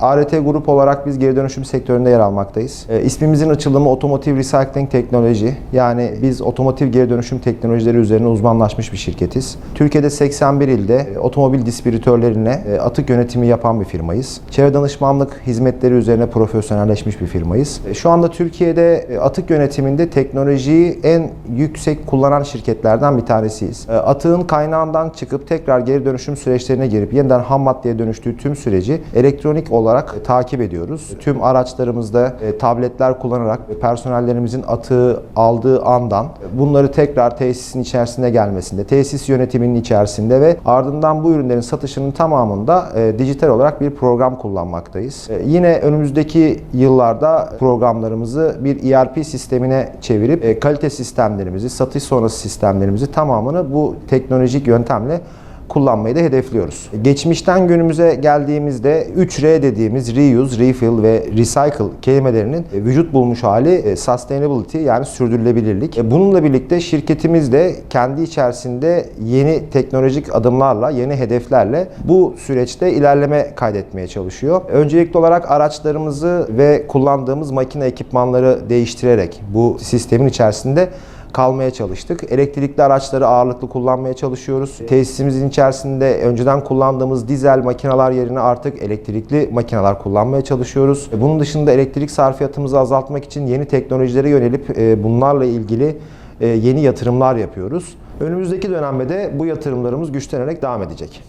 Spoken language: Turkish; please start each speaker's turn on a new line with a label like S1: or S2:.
S1: ART Grup olarak biz geri dönüşüm sektöründe yer almaktayız. E, ismimizin açılımı Otomotiv Recycling Teknoloji. Yani biz otomotiv geri dönüşüm teknolojileri üzerine uzmanlaşmış bir şirketiz. Türkiye'de 81 ilde e, otomobil distribütörlerine e, atık yönetimi yapan bir firmayız. Çevre danışmanlık hizmetleri üzerine profesyonelleşmiş bir firmayız. E, Şu anda Türkiye'de e, atık yönetiminde teknolojiyi en yüksek kullanan şirketlerden bir tanesiyiz. E, Atığın kaynağından çıkıp tekrar geri dönüşüm süreçlerine girip yeniden ham maddeye dönüştüğü tüm süreci elektronik olarak e, takip ediyoruz. Tüm araçlarımızda e, tabletler kullanarak e, personellerimizin atığı aldığı andan bunları tekrar tesisin içerisinde gelmesinde, tesis yönetiminin içerisinde ve ardından bu ürünlerin satışının tamamında dijital olarak bir program kullanmaktayız. Yine önümüzdeki yıllarda programlarımızı bir ERP sistemine çevirip kalite sistemlerimizi, satış sonrası sistemlerimizi tamamını bu teknolojik yöntemle kullanmayı da hedefliyoruz. Geçmişten günümüze geldiğimizde 3R dediğimiz reuse, refill ve recycle kelimelerinin vücut bulmuş hali e, sustainability yani sürdürülebilirlik. E, Bununla birlikte şirketimiz de kendi içerisinde yeni teknolojik adımlarla, yeni hedeflerle bu süreçte ilerleme kaydetmeye çalışıyor. Öncelikli olarak araçlarımızı ve kullandığımız makine ekipmanları değiştirerek bu sistemin içerisinde kalmaya çalıştık. Elektrikli araçları ağırlıklı kullanmaya çalışıyoruz. Tesisimizin içerisinde önceden kullandığımız dizel makineler yerine artık elektrikli makineler kullanmaya çalışıyoruz. Bunun dışında elektrik sarfiyatımızı azaltmak için yeni teknolojilere yönelip e, bunlarla ilgili e, yeni yatırımlar yapıyoruz. Önümüzdeki dönemde de bu yatırımlarımız güçlenerek devam edecek.